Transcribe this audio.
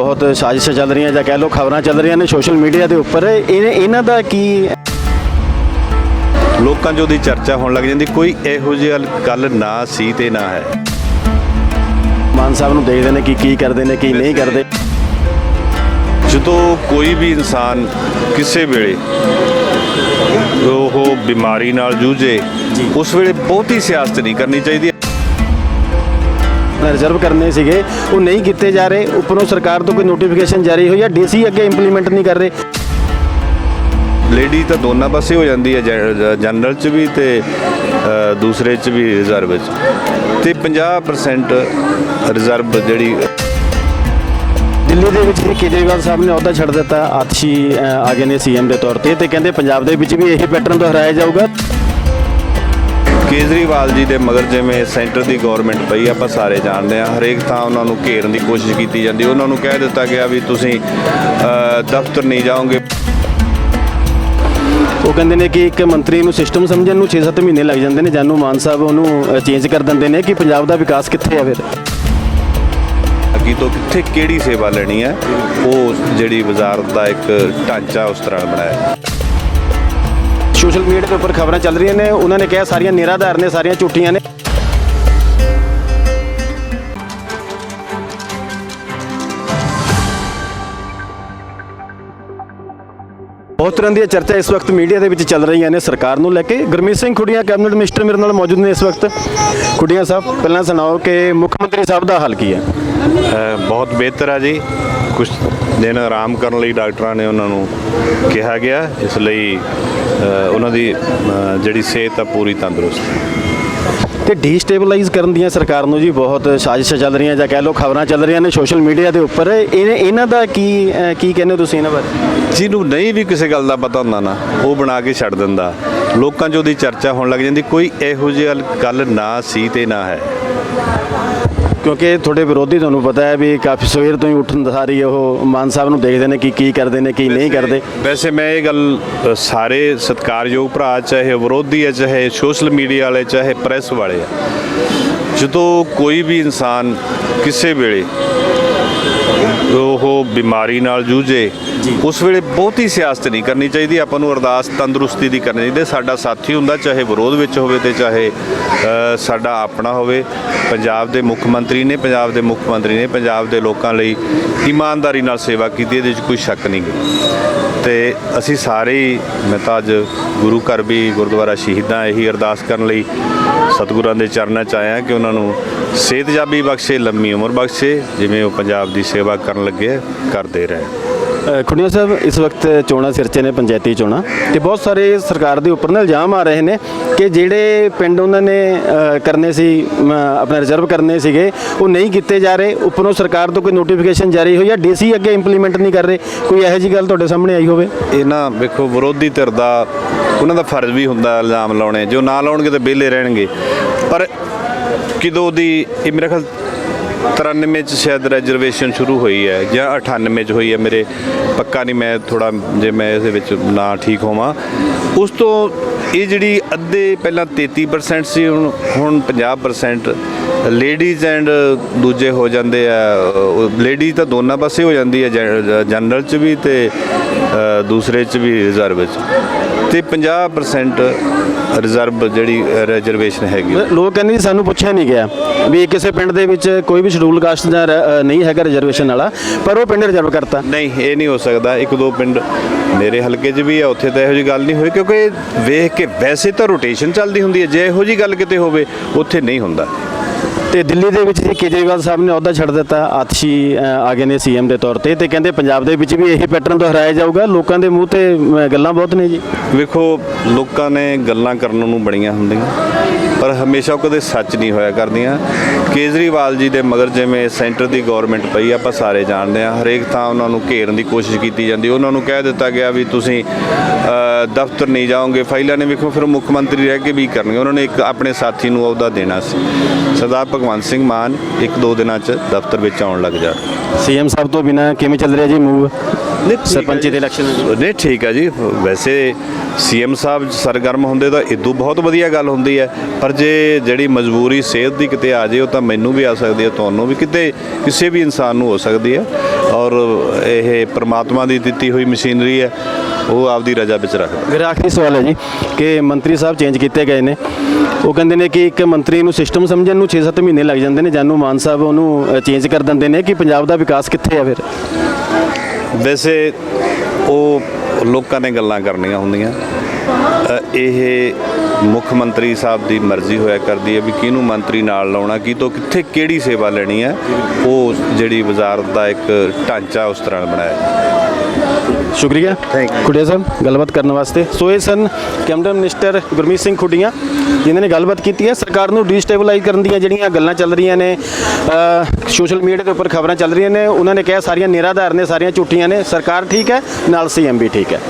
ਬਹੁਤ ਸਾਜ਼ਿਸ਼ਾਂ ਚੱਲ ਰਹੀਆਂ ਜਾਂ ਕਹਿ ਲਓ ਖਬਰਾਂ ਚੱਲ ਰਹੀਆਂ ਨੇ ਸੋਸ਼ਲ ਮੀਡੀਆ ਦੇ ਉੱਪਰ। ਇਹ ਇਹਨਾਂ ਦਾ ਕੀ ਲੋਕਾਂ 'ਚ ਉਹਦੀ ਚਰਚਾ ਹੋਣ ਲੱਗ ਜਾਂਦੀ ਕੋਈ ਇਹੋ ਜਿਹੀ ਗੱਲ ਨਾ ਸੀ ਤੇ ਨਾ ਹੈ। ਮਾਨ ਸਾਹਿਬ ਨੂੰ ਦੇਖਦੇ ਨੇ ਕਿ ਕੀ ਕਰਦੇ ਨੇ ਕੀ ਨਹੀਂ ਕਰਦੇ। ਜਦੋਂ ਕੋਈ ਵੀ ਇਨਸਾਨ ਕਿਸੇ ਵੇਲੇ ਉਹ ਬਿਮਾਰੀ ਨਾਲ ਜੂਝੇ ਉਸ ਵੇਲੇ ਬਹੁਤੀ ਸਿਆਸਤ ਨਹੀਂ ਕਰਨੀ ਚਾਹੀਦੀ। ਰਿਜ਼ਰਵ ਕਰਨੇ ਸੀਗੇ ਉਹ ਨਹੀਂ ਕੀਤੇ ਜਾ ਰਹੇ। ਉੱਪਰੋਂ ਸਰਕਾਰ ਤੋਂ ਕੋਈ ਨੋਟੀਫਿਕੇਸ਼ਨ ਜਾਰੀ ਹੋਈ ਹੈ ਡੀਸੀ ਅੱਗੇ ਇੰਪਲੀਮੈਂਟ ਨਹੀਂ ਕਰ ਰਹੇ। ਲੇਡੀ ਤਾਂ ਦੋਨਾਂ ਪਾਸੇ ਹੋ ਜਾਂਦੀ ਹੈ ਜਨਰਲ 'ਚ ਵੀ ਤੇ ਦੂਸਰੇ 'ਚ ਵੀ ਰਿਜ਼ਰਵ 'ਚ। ਤੇ 50% ਰਿਜ਼ਰਵ ਜਿਹੜੀ ਦਿੱਲੀ ਦੇ ਵਿੱਚ ਕੇਜਰੀਵਾਲ ਸਾਹਿਬ ਨੇ ਅਹੁਦਾ ਛੱਡ ਦਿੱਤਾ। ਆਤਸ਼ੀ ਅ, ਆ ਗਏ ਨੇ ਸੀਐਮ ਦੇ ਤੌਰ ਤੇ ਤੇ ਕਹਿੰਦੇ ਪੰਜਾਬ ਦੇ ਵਿੱਚ ਵੀ ਇਹੀ ਪੈਟਰਨ ਦੁਹਰਾਇਆ ਜਾਊਗਾ। ਕੇਜਰੀਵਾਲ ਜੀ ਦੇ ਮਗਰ ਜਿਵੇਂ ਸੈਂਟਰ ਦੀ ਗਵਰਨਮੈਂਟ ਪਈ ਆਪਾਂ ਸਾਰੇ ਜਾਣਦੇ ਆ ਹਰੇਕ ਥਾਂ ਉਹਨਾਂ ਨੂੰ ਘੇਰਨ ਦੀ ਕੋਸ਼ਿਸ਼ ਕੀਤੀ ਜਾਂਦੀ। ਉਹਨਾਂ ਨੂੰ ਕਹਿ ਦਿੱਤਾ ਗਿਆ ਵੀ ਤੁਸੀਂ ਦਫ਼ਤਰ ਨਹੀਂ ਜਾਓਗੇ। ਉਹ ਕਹਿੰਦੇ ਨੇ ਕਿ ਇੱਕ ਮੰਤਰੀ ਨੂੰ ਸਿਸਟਮ ਸਮਝਣ ਨੂੰ 6-7 ਮਹੀਨੇ ਲੱਗ ਜਾਂਦੇ ਨੇ। ਜਾਨੂ ਮਾਨ ਸਾਹਿਬ ਉਹਨੂੰ ਚੇਂਜ ਕਰ ਦਿੰਦੇ ਨੇ ਕਿ ਪੰਜਾਬ ਦਾ ਵਿਕਾਸ ਕਿੱਥੇ ਆ ਫਿਰ। ਅੱਗੀ ਤੋਂ ਕਿੱਥੇ ਕਿਹੜੀ ਸੇਵਾ ਲੈਣੀ ਹੈ ਉਹ ਜਿਹੜੀ ਵਜ਼ਾਰਤ ਦਾ ਇੱਕ ਢਾਂਚਾ ਉਸ ਤਰ੍ਹਾਂ ਬਣਾਇਆ। ਸੋਸ਼ਲ ਮੀਡੀਆ ਦੇ ਉੱਪਰ ਖਬਰਾਂ ਚੱਲ ਰਹੀਆਂ ਨੇ, ਉਹਨਾਂ ਨੇ ਕਿਹਾ ਸਾਰੀਆਂ ਨਿਰਾਧਾਰ ਨੇ, ਸਾਰੀਆਂ ਝੂਠੀਆਂ ਨੇ। ਬਹੁਤ ਤਰ੍ਹਾਂ ਦੀਆਂ ਚਰਚਾ ਇਸ ਵਕਤ ਮੀਡੀਆ ਦੇ ਵਿੱਚ ਚੱਲ ਰਹੀਆਂ ਨੇ, ਸਰਕਾਰ ਨੂੰ ਲੈ ਕੇ। ਗੁਰਮੀਤ ਸਿੰਘ ਖੁੱਡੀਆਂ, ਕੈਬਨਿਟ ਮਿਨਿਸਟਰ ਮੇਰੇ ਨਾਲ ਮੌਜੂਦ ਨੇ ਇਸ ਵਕਤ। ਖੁੱਡੀਆਂ ਸਾਹਿਬ, ਪਹਿਲਾਂ ਸੁਣਾਓ ਕਿ ਮੁੱਖ ਮੰਤਰੀ ਸਾਹਿਬ ਦਾ ਹਾਲ ਕੀ ਹੈ? ਬਹੁਤ ਬਿਹਤਰ ਆ ਜੀ। ਕੁਝ ਦਿਨ ਆਰਾਮ ਕਰਨ ਲਈ ਡਾਕਟਰਾਂ ਨੇ ਉਹਨਾਂ ਨੂੰ ਕਿਹਾ ਗਿਆ। ਇਸ ਲਈ ਉਹਨਾਂ ਦੀ ਜਿਹੜੀ ਸਿਹਤ ਆ ਪੂਰੀ ਤੰਦਰੁਸਤ। ਹੈ ਤੇ ਡੀਸਟੇਬਲਾਈਜ਼ ਕਰਨ ਦੀਆਂ ਸਰਕਾਰ ਨੂੰ ਜੀ ਬਹੁਤ ਸਾਜ਼ਿਸ਼ਾਂ ਚੱਲ ਰਹੀਆਂ ਜਾਂ ਕਹਿ ਲਓ ਖਬਰਾਂ ਚੱਲ ਰਹੀਆਂ ਨੇ ਸੋਸ਼ਲ ਮੀਡੀਆ ਦੇ ਉੱਪਰ। ਇਹ ਇਹਨਾਂ ਦਾ ਕੀ ਕੀ ਕਹਿੰਦੇ ਤੁਸੀਂ ਇਹਨਾਂ ਬਾਰੇ? ਜਿਹਨੂੰ ਨਹੀਂ ਵੀ ਕਿਸੇ ਗੱਲ ਦਾ ਪਤਾ ਹੁੰਦਾ ਨਾ ਉਹ ਬਣਾ ਕੇ ਛੱਡ ਦਿੰਦਾ। ਲੋਕਾਂ 'ਚ ਉਹਦੀ ਚਰਚਾ ਹੋਣ ਲੱਗ ਜਾਂਦੀ ਕੋਈ ਇਹੋ ਜਿਹੀ ਗੱਲ ਨਾ ਸੀ ਤੇ ਨਾ ਹੈ। ਕਿਉਂਕਿ ਤੁਹਾਡੇ ਵਿਰੋਧੀ ਤੁਹਾਨੂੰ ਪਤਾ ਹੈ ਵੀ ਕਾਫੀ ਸਵੇਰ ਤੋਂ ਹੀ ਉੱਠਣ ਸਾਰੀ ਉਹ ਮਾਨ ਸਾਹਿਬ ਨੂੰ ਦੇਖਦੇ ਨੇ ਕਿ ਕੀ ਕਰਦੇ ਨੇ ਕੀ ਨਹੀਂ ਕਰਦੇ। ਵੈਸੇ ਮੈਂ ਇਹ ਗੱਲ ਸਾਰੇ ਸਤਿਕਾਰਯੋਗ ਭਰਾ ਚਾਹੇ ਵਿਰੋਧੀ ਹੈ ਚਾਹੇ ਸੋਸ਼ਲ ਮੀਡੀਆ ਵਾਲੇ ਚਾਹੇ ਪ੍ਰੈਸ ਵਾਲੇ ਆ ਜਦੋਂ ਕੋਈ ਵੀ ਇਨਸਾਨ ਕਿਸੇ ਵੇਲੇ ਉਹ ਬਿਮਾਰੀ ਨਾਲ ਜੂਝੇ ਉਸ ਵੇਲੇ ਬਹੁਤੀ ਸਿਆਸਤ ਨਹੀਂ ਕਰਨੀ ਚਾਹੀਦੀ। ਆਪਾਂ ਨੂੰ ਅਰਦਾਸ ਤੰਦਰੁਸਤੀ ਦੀ ਕਰਨੀ ਚਾਹੀਦੀ। ਸਾਡਾ ਸਾਥੀ ਹੁੰਦਾ, ਚਾਹੇ ਵਿਰੋਧ ਵਿੱਚ ਹੋਵੇ ਤੇ ਚਾਹੇ ਸਾਡਾ ਆਪਣਾ ਹੋਵੇ। ਪੰਜਾਬ ਦੇ ਮੁੱਖ ਮੰਤਰੀ ਨੇ, ਪੰਜਾਬ ਦੇ ਮੁੱਖ ਮੰਤਰੀ ਨੇ ਪੰਜਾਬ ਦੇ ਲੋਕਾਂ ਲਈ ਇਮਾਨਦਾਰੀ ਨਾਲ ਸੇਵਾ ਕੀਤੀ। ਇਹਦੇ ਵਿੱਚ ਕੋਈ ਸ਼ੱਕ ਨਹੀਂ। ਤੇ ਅਸੀਂ ਸਾਰੇ ਹੀ, ਮੈਂ ਤਾਂ ਅੱਜ ਗੁਰੂ ਘਰ ਵੀ ਗੁਰਦੁਆਰਾ ਸ਼ਹੀਦਾਂ ਇਹੀ ਅਰਦਾਸ ਕਰਨ ਲਈ ਸਤਿਗੁਰਾਂ ਦੇ ਚਰਨਾਂ 'ਚ ਆਇਆ ਕਿ ਉਹਨਾਂ ਨੂੰ ਸਿਹਤਯਾਬੀ ਬਖਸ਼ੇ, ਲੰਮੀ ਉਮਰ ਬਖਸ਼ੇ। ਜਿਵੇਂ ਉਹ ਪੰਜਾਬ ਦੀ ਸੇਵਾ ਕਰਨ ਲੱਗੇ ਕਰਦੇ ਰਹੇ। ਖੁੱਡੀਆਂ ਸਾਹਿਬ, ਇਸ ਵਕਤ ਚੋਣਾਂ ਸਿਰਚੇ ਨੇ, ਪੰਚਾਇਤੀ ਚੋਣਾਂ, ਤੇ ਬਹੁਤ ਸਾਰੇ ਸਰਕਾਰ ਦੇ ਉੱਪਰ ਨਾ ਇਲਜ਼ਾਮ ਆ ਰਹੇ ਨੇ ਕਿ ਜਿਹੜੇ ਪਿੰਡ ਉਹਨਾਂ ਨੇ ਕਰਨੇ ਸੀ ਆਪਣਾ ਰਿਜ਼ਰਵ ਕਰਨੇ ਸੀਗੇ, ਉਹ ਨਹੀਂ ਕੀਤੇ ਜਾ ਰਹੇ। ਉੱਪਰੋਂ ਸਰਕਾਰ ਤੋਂ ਕੋਈ ਨੋਟੀਫਿਕੇਸ਼ਨ ਜਾਰੀ ਹੋਈ ਹੈ ਡੀਸੀ ਅੱਗੇ ਇੰਪਲੀਮੈਂਟ ਨਹੀਂ ਕਰ ਰਹੇ। ਕੋਈ ਇਹੋ ਜਿਹੀ ਗੱਲ ਤੁਹਾਡੇ ਸਾਹਮਣੇ ਆਈ ਹੋਵੇ? ਇਹ ਨਾ ਵੇਖੋ, ਵਿਰੋਧੀ ਧਿਰ ਦਾ ਉਹਨਾਂ ਦਾ ਫਰਜ਼ ਵੀ ਹੁੰਦਾ ਇਲਜ਼ਾਮ ਲਾਉਣੇ। ਜੋ ਨਾ ਲਾਉਣਗੇ ਤਾਂ ਵਿਹਲੇ ਰਹਿਣਗੇ। ਪਰ ਕਿਦੋਂ ਦੀ, ਇਹ ਮੇਰੇ ਖਿਆਲ 93 ਚ ਸ਼ਾਇਦ ਰੈਜ਼ਰਵੇਸ਼ਨ ਸ਼ੁਰੂ ਹੋਈ ਹੈ ਜਾਂ 98 ਚ ਹੋਈ ਹੈ, ਮੇਰੇ ਪੱਕਾ ਨਹੀਂ, ਮੈਂ ਥੋੜਾ ਜੇ ਮੈਂ ਇਹਦੇ ਵਿੱਚ ਨਾ ਠੀਕ ਹੋਵਾਂ। ਉਸ ਤੋਂ ਇਹ ਜਿਹੜੀ ਅੱਧੇ ਪਹਿਲਾਂ 33% ਸੀ, ਹੁਣ ਹੁਣ 50% ਲੇਡੀਜ਼ ਐਂਡ ਦੂਜੇ ਹੋ ਜਾਂਦੇ ਆ ਲੇਡੀ ਤਾਂ ਦੋਨਾਂ ਪਾਸੇ ਹੋ ਜਾਂਦੀ ਹੈ ਜਨਰਲ ਚ ਵੀ ਤੇ ਦੂਸਰੇ ਚ ਵੀ ਰਿਜ਼ਰਵ ਚ। ਤੇ 50% ਰਿਜ਼ਰਵ ਜਿਹੜੀ ਰਿਜ਼ਰਵੇਸ਼ਨ ਹੈਗੀ ਲੋਕ ਕਹਿੰਦੇ ਜੀ ਸਾਨੂੰ ਪੁੱਛਿਆ ਨਹੀਂ ਗਿਆ ਵੀ ਕਿਸੇ ਪਿੰਡ ਦੇ ਵਿੱਚ ਕੋਈ ਵੀ ਸ਼ਡਿਊਲ ਕਾਸਟ ਦਾ ਨਹੀਂ ਹੈਗਾ ਰਿਜ਼ਰਵੇਸ਼ਨ ਵਾਲਾ ਪਰ ਉਹ ਪਿੰਡ ਰਿਜ਼ਰਵ ਕਰਤਾ। ਨਹੀਂ ਇਹ ਨਹੀਂ ਹੋ ਸਕਦਾ। ਇੱਕ ਦੋ ਪਿੰਡ ਮੇਰੇ ਹਲਕੇ 'ਚ ਵੀ ਆ ਉੱਥੇ ਤਾਂ ਇਹੋ ਜੀ ਗੱਲ ਨਹੀਂ ਹੋਈ ਕਿਉਂਕਿ ਵੇਖ ਕੇ ਵੈਸੇ ਤਾਂ ਰੋਟੇਸ਼ਨ ਚੱਲਦੀ ਹੁੰਦੀ ਹੈ। ਜੇ ਇਹੋ ਜੀ ਗੱਲ ਕਿਤੇ ਹੋਵੇ ਉੱਥੇ ਨਹੀਂ ਹੁੰਦਾ। ਤੇ ਦਿੱਲੀ ਦੇ ਵਿੱਚ ਜੀ ਕੇਜਰੀਵਾਲ ਸਾਹਿਬ ਨੇ ਅਹੁਦਾ ਛੱਡ ਦਿੱਤਾ, ਆਤਸ਼ੀ ਆ ਗਏ ਨੇ ਸੀਐਮ ਦੇ ਤੌਰ ਤੇ ਤੇ ਕਹਿੰਦੇ ਪੰਜਾਬ ਦੇ ਵਿੱਚ ਵੀ ਇਹੀ ਪੈਟਰਨ ਦੁਹਰਾਇਆ ਜਾਊਗਾ। ਲੋਕਾਂ ਦੇ ਮੂੰਹ ਤੇ ਗੱਲਾਂ ਬਹੁਤ ਨੇ ਜੀ। ਵੇਖੋ, ਲੋਕਾਂ ਨੇ ਗੱਲਾਂ ਕਰਨ ਨੂੰ ਬੜੀਆਂ ਹੁੰਦੀਆਂ, ਪਰ ਹਮੇਸ਼ਾ ਉਹ ਕਦੇ ਸੱਚ ਨਹੀਂ ਹੋਇਆ ਕਰਦੀਆਂ। ਕੇਜਰੀਵਾਲ ਜੀ ਦੇ ਮਗਰ ਜਿਵੇਂ ਸੈਂਟਰ ਦੀ ਗਵਰਨਮੈਂਟ ਪਈ, ਆਪਾਂ ਸਾਰੇ ਜਾਣਦੇ ਆ ਹਰੇਕ ਥਾਂ ਉਹਨਾਂ ਨੂੰ ਘੇਰਨ ਦੀ ਕੋਸ਼ਿਸ਼ ਕੀਤੀ ਜਾਂਦੀ। ਉਹਨਾਂ ਨੂੰ ਕਹਿ ਦਿੱਤਾ ਗਿਆ ਵੀ ਤੁਸੀਂ ਦਫ਼ਤਰ ਨਹੀਂ ਜਾਓਗੇ, ਫਾਈਲਾਂ ਨੇ ਵੇਖੋ, ਫਿਰ ਮੁੱਖ ਮੰਤਰੀ ਰਹਿ ਕੇ ਵੀ ਕਰਨਗੇ। ਉਹਨਾਂ ਨੇ ਇੱਕ ਆਪਣੇ ਸਾਥੀ ਨੂੰ ਅਹੁਦਾ ਦੇਣਾ ਸੀ। ਸਰਦਾਰ ਭਗਵੰਤ ਸਿੰਘ ਮਾਨ ਇੱਕ ਦੋ ਦਿਨਾਂ 'ਚ ਦਫ਼ਤਰ ਵਿੱਚ ਆਉਣ ਲੱਗ ਜਾਣ। ਸੀਐਮ ਸਾਹਿਬ ਤੋਂ ਬਿਨਾ ਕਿਵੇਂ ਚੱਲ ਰਿਹਾ ਜੀ ਮੂਵ? ਸਰਪੰਚੀ ਦੇ ਇਲੈਕਸ਼ਨ ਨਹੀਂ ਠੀਕ ਆ ਜੀ। ਵੈਸੇ ਸੀਐਮ ਸਾਹਿਬ ਸਰਗਰਮ ਹੁੰਦੇ ਤਾਂ ਇਦੋਂ ਬਹੁਤ ਵਧੀਆ ਗੱਲ ਹੁੰਦੀ ਹੈ ਪਰ ਜੇ ਜਿਹੜੀ ਮਜਬੂਰੀ ਸਿਹਤ ਦੀ ਕਿਤੇ ਆ ਜੇ ਉਹ ਤਾਂ ਮੈਨੂੰ ਵੀ ਆ ਸਕਦੀ ਹੈ ਤੁਹਾਨੂੰ ਵੀ ਕਿਤੇ ਕਿਸੇ ਵੀ ਇਨਸਾਨ ਨੂੰ ਹੋ ਸਕਦੀ ਹੈ। ਔਰ ਇਹ ਪ੍ਰਮਾਤਮਾ ਦੀ ਦਿੱਤੀ ਹੋਈ ਮਸ਼ੀਨਰੀ ਹੈ ਉਹ ਆਪਦੀ ਰਜਾ ਵਿੱਚ ਰੱਖਦਾ। ਮੇਰਾ ਆਖਰੀ ਸਵਾਲ ਹੈ ਜੀ ਕਿ ਮੰਤਰੀ ਸਾਹਿਬ ਚੇਂਜ ਕੀਤੇ ਗਏ ਨੇ। ਉਹ ਕਹਿੰਦੇ ਨੇ ਕਿ ਇੱਕ ਮੰਤਰੀ ਨੂੰ ਸਿਸਟਮ ਸਮਝਣ ਨੂੰ 6-7 ਮਹੀਨੇ ਲੱਗ ਜਾਂਦੇ ਨੇ। ਜਾਨੂ ਮਾਨ ਸਾਹਿਬ ਉਹਨੂੰ ਚੇਂਜ ਕਰ ਦਿੰਦੇ ਨੇ ਕਿ ਪੰਜਾਬ ਦਾ ਵਿਕਾਸ ਕਿੱਥੇ ਹੈ ਫਿਰ? ਵੈਸੇ ਉਹ ਲੋਕਾਂ ਨੇ ਗੱਲਾਂ ਕਰਨੀਆਂ ਹੁੰਦੀਆਂ। ਇਹ ਮੁੱਖ ਮੰਤਰੀ ਸਾਹਿਬ ਦੀ ਮਰਜ਼ੀ ਹੋਇਆ ਕਰਦੀ ਹੈ ਵੀ ਕਿਹਨੂੰ ਮੰਤਰੀ ਨਾਲ ਲਾਉਣਾ ਕੀ ਤੋਂ ਕਿੱਥੇ ਕਿਹੜੀ ਸੇਵਾ ਲੈਣੀ ਹੈ। ਉਹ ਜਿਹੜੀ ਵਜ਼ਾਰਤ ਦਾ ਇੱਕ ਢਾਂਚਾ ਉਸ ਤਰ੍ਹਾਂ ਬਣਾਇਆ ਹੈ। ਸ਼ੁਕਰੀਆ। Thank you. ਖੁੱਡੀਆ ਸਾਹਿਬ ਗੱਲਬਾਤ ਕਰਨ ਵਾਸਤੇ। ਸੋ ਇਹ ਸਨ ਕੈਬਨਿਟ ਮਿਨਿਸਟਰ ਗੁਰਮੀਤ ਸਿੰਘ ਖੁੱਡੀਆਂ। ਜਿਨ੍ਹਾਂ ਨੇ ਗੱਲਬਾਤ ਕੀਤੀ ਹੈ, ਸਰਕਾਰ ਨੂੰ ਡੀਸਟੇਬਲਾਈਜ਼ ਕਰਨ ਦੀਆਂ ਜਿਹੜੀਆਂ ਗੱਲਾਂ ਚੱਲ ਰਹੀਆਂ ਨੇ ਸੋਸ਼ਲ ਮੀਡੀਆ ਦੇ ਉੱਪਰ ਖਬਰਾਂ ਚੱਲ ਰਹੀਆਂ ਨੇ, ਉਹਨਾਂ ਨੇ ਕਿਹਾ ਸਾਰੀਆਂ ਨਿਰਾਧਾਰ ਨੇ, ਸਾਰੀਆਂ ਝੂਠੀਆਂ ਨੇ, ਸਰਕਾਰ ਠੀਕ ਹੈ, ਨਾਲ ਸੀਐਮ ਵੀ ਠੀਕ ਹੈ।